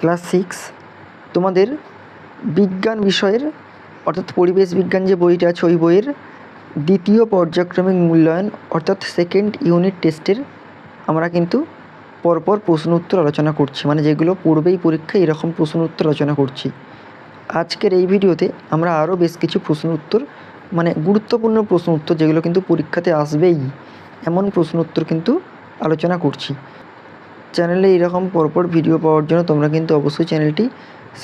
Class six, তোমাদের বিজ্ঞান বিষয়ের, অর্থাৎ পরিবেশ বিজ্ঞান যে বইটা আছে, ওই বইয়ের দ্বিতীয় পর্যায়ক্রমিক মূল্যায়ন, অর্থাৎ সেকেন্ড ইউনিট টেস্টের আমরা কিন্তু পরপর প্রশ্ন উত্তর আলোচনা করছি। মানে যেগুলো পূর্বেই পরীক্ষায় এরকম প্রশ্ন উত্তর আলোচনা করছি। আজকের এই ভিডিওতে আমরা আরও বেশ কিছু প্রশ্ন উত্তর মানে গুরুত্বপূর্ণ প্রশ্ন উত্তর যেগুলো কিন্তু পরীক্ষাতে আসবেই, এমন প্রশ্ন উত্তর কিন্তু আলোচনা করছি। চ্যানেলে এরকম পরপর ভিডিও পাওয়ার জন্য তোমরা কিন্তু অবশ্যই চ্যানেলটি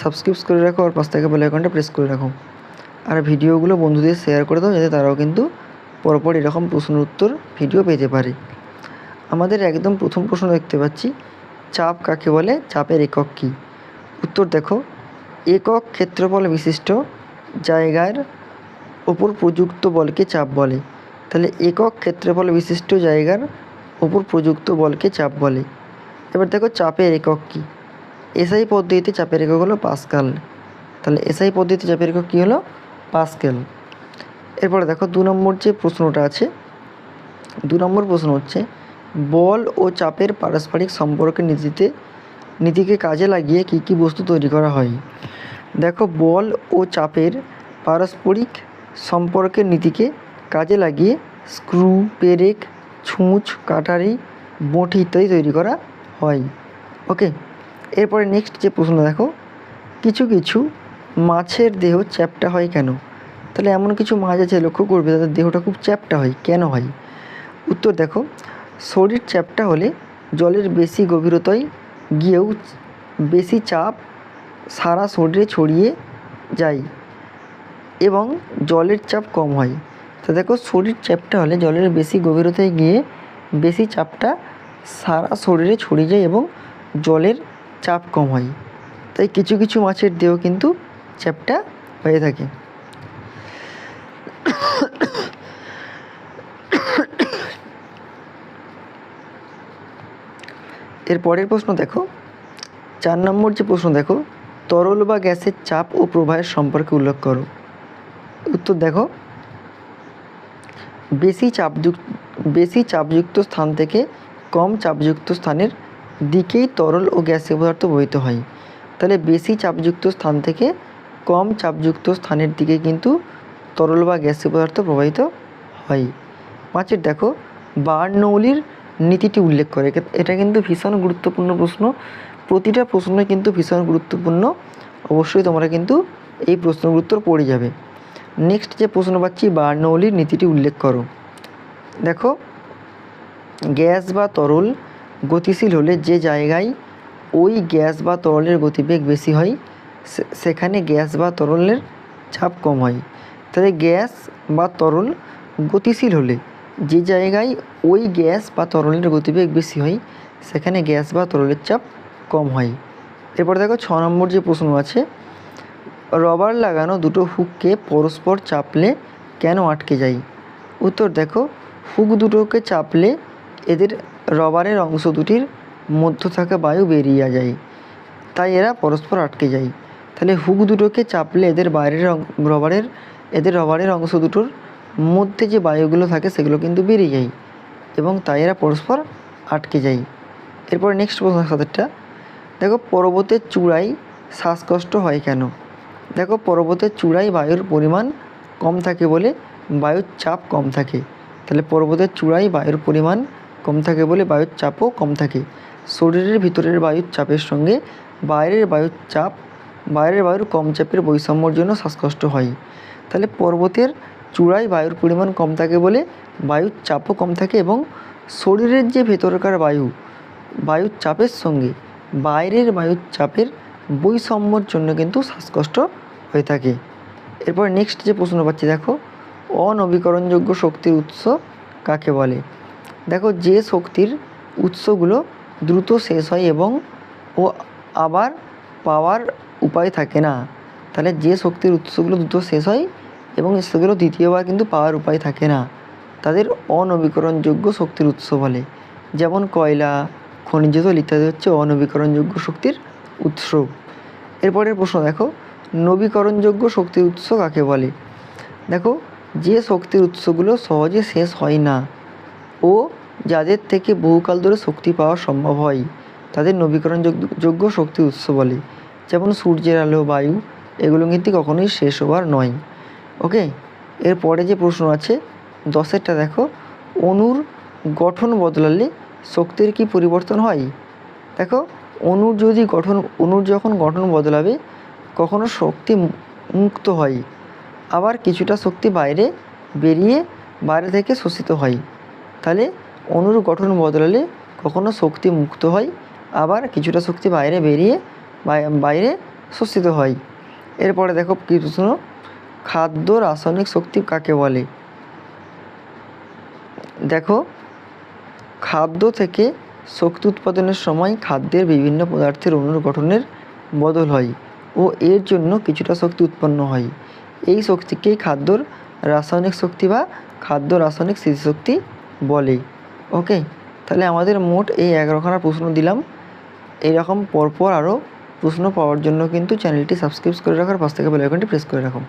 সাবস্ক্রাইব করে রাখো আর পাশ থেকে বেল আইকনটা প্রেস করে রাখো। আর ভিডিওগুলো বন্ধুদের শেয়ার করে দাও, যাতে তারাও কিন্তু পরপর এরকম প্রশ্ন উত্তর ভিডিও পেতে পারে। আমাদের একদম প্রথম প্রশ্ন দেখতে পাচ্ছি, চাপ কাকে বলে? চাপের একক কী? উত্তর দেখো, একক ক্ষেত্রফল বিশিষ্ট জায়গার ওপর প্রযুক্ত বলকে চাপ বলে। তাহলে একক ক্ষেত্রফল বিশিষ্ট জায়গার ওপর প্রযুক্ত বলকে চাপ বলে। এবার দেখো চাপের একক কী? এসআই পদ্ধতিতে চাপের একক হলো পাস্কাল। তাহলে এসআই পদ্ধতিতে চাপের একক কী হলো? পাস্কেল। এরপরে দেখো দু নম্বর যে প্রশ্নটা আছে, দু নম্বর প্রশ্ন হচ্ছে, বল ও চাপের পারস্পরিক সম্পর্কের নীতিতে, নীতিকে কাজে লাগিয়ে কী কী বস্তু তৈরি করা হয়? দেখো বল ও চাপের পারস্পরিক সম্পর্কের নীতিকে কাজে লাগিয়ে স্ক্রু, পেরেক, ছুঁচ, কাটারি, বঁটি ইত্যাদি তৈরি করা হয়। ওকে এরপরে নেক্সট যে প্রশ্ন, দেখো। কিছু কিছু মাছের দেহ চ্যাপটা হয় কেন? তাহলে এমন কিছু মাছ আছে, লক্ষ্য করবে, তাদের দেহটা খুব চ্যাপটা হয়। কেন হয়? উত্তর দেখো। শরীর চ্যাপটা হলে জলের বেশি গভীরতায় গিয়েও বেশি চাপ সারা শরীরে ছড়িয়ে যায় এবং জলের চাপ কম হয়। তো দেখো, শরীর চ্যাপটা হলে জলের বেশি গভীরতায় গিয়ে বেশি চাপটা সারা শরীরে ছড়িয়ে যায় এবং জলের চাপ কম হয়। তাই কিছু কিছু মাছের দেহ কিন্তু চ্যাপ্টা হয়ে থাকে। এর পরের প্রশ্ন দেখো। চার নম্বর যে প্রশ্ন দেখো, তরল বা গ্যাসের চাপ ও প্রবাহের সম্পর্কে উল্লেখ করো। উত্তর দেখো, বেশি চাপযুক্ত বেশি চাপযুক্ত স্থান থেকে কম চাপযুক্ত স্থানের দিকেই তরল ও গ্যাসীয় পদার্থ বহিত হয়। তাহলে বেশি চাপযুক্ত স্থান থেকে কম চাপযুক্ত স্থানের দিকে কিন্তু তরল বা গ্যাসীয় পদার্থ প্রবাহিত হয়। পাঁচের দেখো বার্নৌলির নীতিটি উল্লেখ করে। এটা কিন্তু ভীষণ গুরুত্বপূর্ণ প্রশ্ন। প্রতিটা প্রশ্নই কিন্তু ভীষণ গুরুত্বপূর্ণ। অবশ্যই তোমরা কিন্তু এই প্রশ্নগুলোর উত্তর পড়ে যাবে। নেক্সট যে প্রশ্ন পাচ্ছি বার্নৌলির নীতিটি উল্লেখ করো। দেখো গ্যাস বা তরল গতিশীল হলে যে জায়গায় ওই গ্যাস বা তরলের গতিবেগ বেশি হয় সেখানে গ্যাস বা তরলের চাপ কম হয়। তাহলে গ্যাস বা তরল গতিশীল হলে যে জায়গায় ওই গ্যাস বা তরলের গতিবেগ বেশি হয়, সেখানে গ্যাস বা তরলের চাপ কম হয়। এরপর দেখো ছ নম্বর যে প্রশ্ন আছে, রবার লাগানো দুটো হুককে পরস্পর চাপলে কেন আটকে যায়? উত্তর দেখো, হুক দুটোকে চাপলে এদের রবারের অংশ দুটির মধ্য থাকা বায়ু বেরিয়ে যায়। তাই এরা পরস্পর আটকে যায়। তাহলে হুক দুটোকে চাপলে এদের বাইরের রবারের এদের রবারের অংশ দুটোর মধ্যে যে বায়ুগুলো থাকে সেগুলো কিন্তু বেরিয়ে যায় এবং তাই এরা পরস্পর আটকে যায়। এরপর নেক্সট প্রশ্ন সাথেরটা দেখো পর্বতের চূড়ায় শ্বাসকষ্ট হয় কেন? দেখো পর্বতের চূড়ায় বায়ুর পরিমাণ কম থাকে বলে বায়ুর চাপ কম থাকে। তাহলে পর্বতের চূড়ায় বায়ুর পরিমাণ কম থাকে বলে বায়ুর চাপও কম থাকে। শরীরের ভিতরের বায়ুর চাপের সঙ্গে বাইরের বায়ুর চাপ বাইরের বায়ুর কম চাপের বৈষম্যর জন্য শ্বাসকষ্ট হয়। তাহলে পর্বতের চূড়ায় বায়ুর পরিমাণ কম থাকে বলে বায়ুর চাপও কম থাকে এবং শরীরের যে ভেতরকার বায়ু বায়ুর চাপের সঙ্গে বাইরের বায়ুর চাপের বৈষম্যর জন্য কিন্তু শ্বাসকষ্ট হয়ে থাকে। এরপর নেক্সট যে প্রশ্ন পাচ্ছি, দেখো, অনবীকরণযোগ্য শক্তির উৎস কাকে বলে? দেখো যে শক্তির উৎসগুলো দ্রুত শেষ হয় এবং ও আবার পাওয়ার উপায় থাকে না। তাহলে যে শক্তির উৎসগুলো দ্রুত শেষ হয় এবং সেগুলো দ্বিতীয়বার কিন্তু পাওয়ার উপায় থাকে না। তাদের অনবীকরণযোগ্য শক্তির উৎস বলে। যেমন কয়লা, খনিজ তেল ইত্যাদি হচ্ছে অনবীকরণযোগ্য শক্তির উৎস। এরপরের প্রশ্ন দেখো, নবীকরণযোগ্য শক্তির উৎস কাকে বলে? দেখো, যে শক্তির উৎসগুলো সহজে শেষ হয় না ও যাদের থেকে বহুকাল ধরে শক্তি পাওয়া সম্ভব হয়, তাদের নবীকরণযোগ্য যোগ্য শক্তি উৎস বলে। যেমন সূর্যের আলো, বায়ু, এগুলো কিন্তু কখনোই শেষ হওয়ার নয়। ওকে? এরপরে যে প্রশ্ন আছে, দশেরটা দেখো। অণুর গঠন বদলালে শক্তির কি পরিবর্তন হয়? দেখো অণুর যদি গঠন অণুর যখন গঠন বদলাবে, কখনো শক্তি মুক্ত হয়। আবার কিছুটা শক্তি বাইরে বেরিয়ে বাইরে থেকে শোষিত হয়। তাহলে অণুর গঠন বদলালে কখনো শক্তি মুক্ত হয়, আবার কিছুটা শক্তি বাইরে বেরিয়ে বাইরে শোষিত হয়। এরপরে দেখো কি প্রশ্ন, খাদ্য রাসায়নিক শক্তি কাকে বলে? দেখো, খাদ্য থেকে শক্তি উৎপাদনের সময় খাদ্যের বিভিন্ন পদার্থের অণুর গঠনের বদল হয় ও এর জন্য কিছুটা শক্তি উৎপন্ন হয়। এই শক্তিকেই খাদ্যর রাসায়নিক শক্তি বা খাদ্য রাসায়নিক স্মৃতিশক্তি বলে ওকে, তাহলে আমাদের মোট এই এগারোখানা প্রশ্ন দিলাম। এইরকম পরপর আরও প্রশ্ন পাওয়ার জন্য কিন্তু চ্যানেলটি সাবস্ক্রাইব করে রাখার পাশ থেকে বেল আইকনটি প্রেস করে রাখুন।